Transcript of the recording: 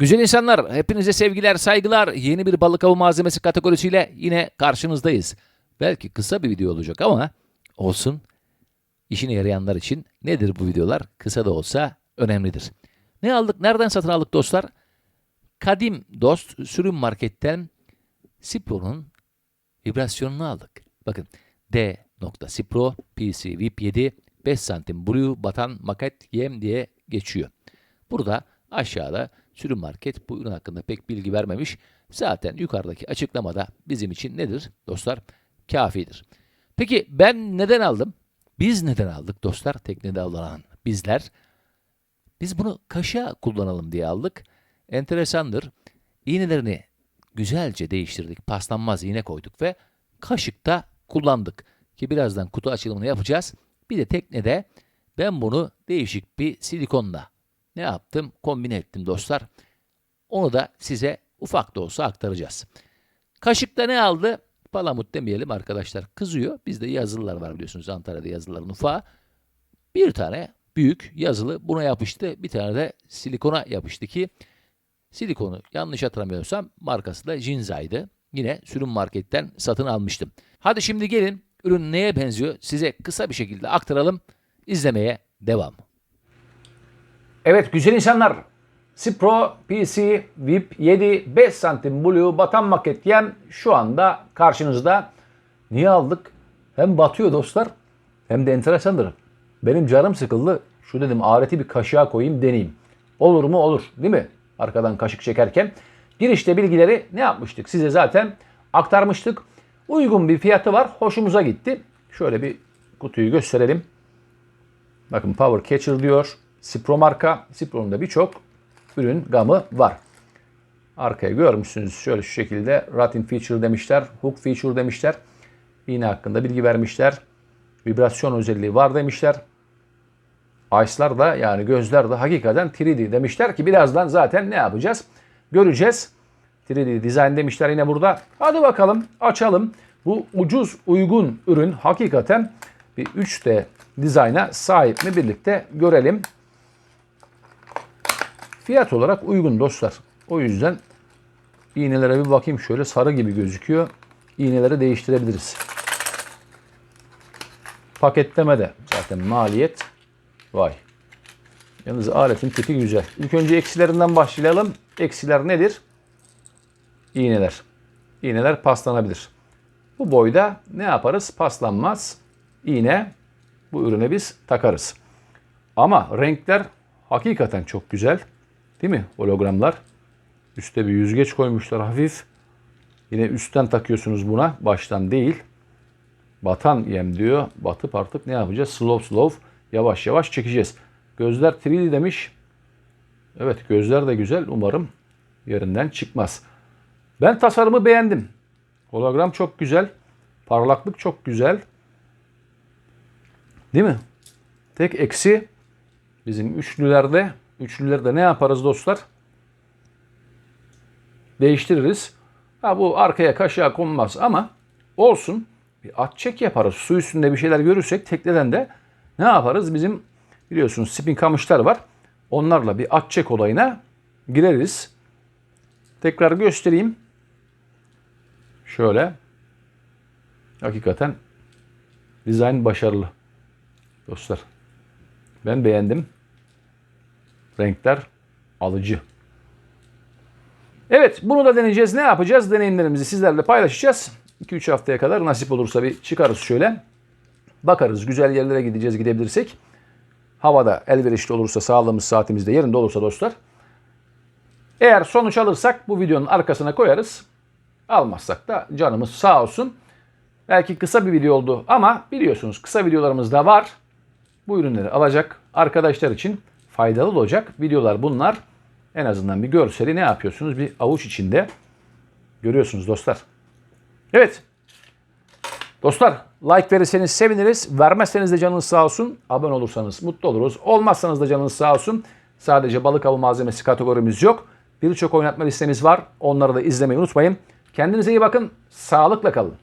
Güzel insanlar, hepinize sevgiler, saygılar. Yeni bir balık avı malzemesi kategorisiyle yine karşınızdayız. Belki kısa bir video olacak ama olsun. İşine yarayanlar için nedir bu videolar? Kısa da olsa önemlidir. Ne aldık? Nereden satın aldık dostlar? Kadim Dost Sürüm Market'ten Cipro'nun vibrasyonunu aldık. Bakın D. Cipro PC VIP 7 5 santim Blue Batan Maket Yem diye geçiyor. Burada aşağıda sürüm market bu ürün hakkında pek bilgi vermemiş. Zaten yukarıdaki açıklamada bizim için nedir dostlar? Kafidir. Peki ben neden aldım? Biz neden aldık dostlar? Teknede alınan bizler. Biz bunu kaşa kullanalım diye aldık. Enteresandır. İğnelerini güzelce değiştirdik. Paslanmaz iğne koyduk ve kaşıkta kullandık. Ki birazdan kutu açılımını yapacağız. Bir de teknede ben bunu değişik bir silikonla ne yaptım? Kombine ettim dostlar. Onu da size ufak da olsa aktaracağız. Kaşıkta ne aldı? Palamut demeyelim arkadaşlar. Kızıyor. Bizde yazılılar var biliyorsunuz Antalya'da yazılıların ufağı. Bir tane büyük yazılı buna yapıştı. Bir tane de silikona yapıştı ki silikonu yanlış hatırlamıyorsam markası da Jinza'ydı. Yine sürüm marketten satın almıştım. Hadi şimdi gelin ürün neye benziyor size kısa bir şekilde aktaralım. İzlemeye devam. Evet güzel insanlar. Cipro PC VIP 7 5 santim Blue batan maket yem şu anda karşınızda. Niye aldık? Hem batıyor dostlar hem de enteresandır. Benim canım sıkıldı. Şu dedim aleti bir kaşığa koyayım deneyeyim. Olur mu? Olur. Değil mi? Arkadan kaşık çekerken. Girişte bilgileri ne yapmıştık? Size zaten aktarmıştık. Uygun bir fiyatı var. Hoşumuza gitti. Şöyle bir kutuyu gösterelim. Bakın Power Catcher diyor. Cipro marka. Cipro'nun da birçok ürün gamı var. Arkaya görmüşsünüz şöyle şu şekilde Ratin Feature demişler. Hook Feature demişler. İğne hakkında bilgi vermişler. Vibrasyon özelliği var demişler. Ice'lar da yani gözler de hakikaten 3D demişler ki birazdan zaten ne yapacağız? Göreceğiz. 3D design demişler yine burada. Hadi bakalım açalım. Bu ucuz uygun ürün hakikaten bir 3D dizayna sahip mi birlikte görelim. Fiyat olarak uygun dostlar. O yüzden iğnelere bir bakayım şöyle sarı gibi gözüküyor. İğneleri değiştirebiliriz. Paketleme de zaten maliyet. Vay. Yalnız aletin tipi güzel. İlk önce eksilerinden başlayalım. Eksiler nedir? İğneler. İğneler paslanabilir. Bu boyda ne yaparız? Paslanmaz. İğne bu ürüne biz takarız. Ama renkler hakikaten çok güzel. Değil mi? Hologramlar. Üste bir yüzgeç koymuşlar hafif. Yine üstten takıyorsunuz buna. Baştan değil. Batan yem diyor. Batıp artık ne yapacağız? Slow slow yavaş yavaş çekeceğiz. Gözler 3D demiş. Evet gözler de güzel. Umarım yerinden çıkmaz. Ben tasarımı beğendim. Hologram çok güzel. Parlaklık çok güzel. Değil mi? Tek eksi bizim üçlülerde üçlülerde ne yaparız dostlar? Değiştiririz. Ha bu arkaya kaşığa konmaz ama olsun. Bir at çek yaparız. Su üstünde bir şeyler görürsek tekneden de ne yaparız? Bizim biliyorsunuz spin kamışlar var. Onlarla bir at çek olayına gireriz. Tekrar göstereyim. Şöyle. Hakikaten dizayn başarılı. Dostlar. Ben beğendim. Renkler alıcı. Evet bunu da deneyeceğiz. Ne yapacağız? Deneyimlerimizi sizlerle paylaşacağız. 2-3 haftaya kadar nasip olursa bir çıkarız şöyle. Bakarız güzel yerlere gideceğiz gidebilirsek. Havada elverişli olursa sağlığımız saatimizde yerinde olursa dostlar. Eğer sonuç alırsak bu videonun arkasına koyarız. Almazsak da canımız sağ olsun. Belki kısa bir video oldu ama biliyorsunuz kısa videolarımız da var. Bu ürünleri alacak arkadaşlar için faydalı olacak videolar bunlar. En azından bir görseli ne yapıyorsunuz? Bir avuç içinde görüyorsunuz dostlar. Evet. Dostlar like verirseniz seviniriz. Vermezseniz de canınız sağ olsun. Abone olursanız mutlu oluruz. Olmazsanız da canınız sağ olsun. Sadece balık avı malzemesi kategorimiz yok. Birçok oynatma listemiz var. Onları da izlemeyi unutmayın. Kendinize iyi bakın. Sağlıkla kalın.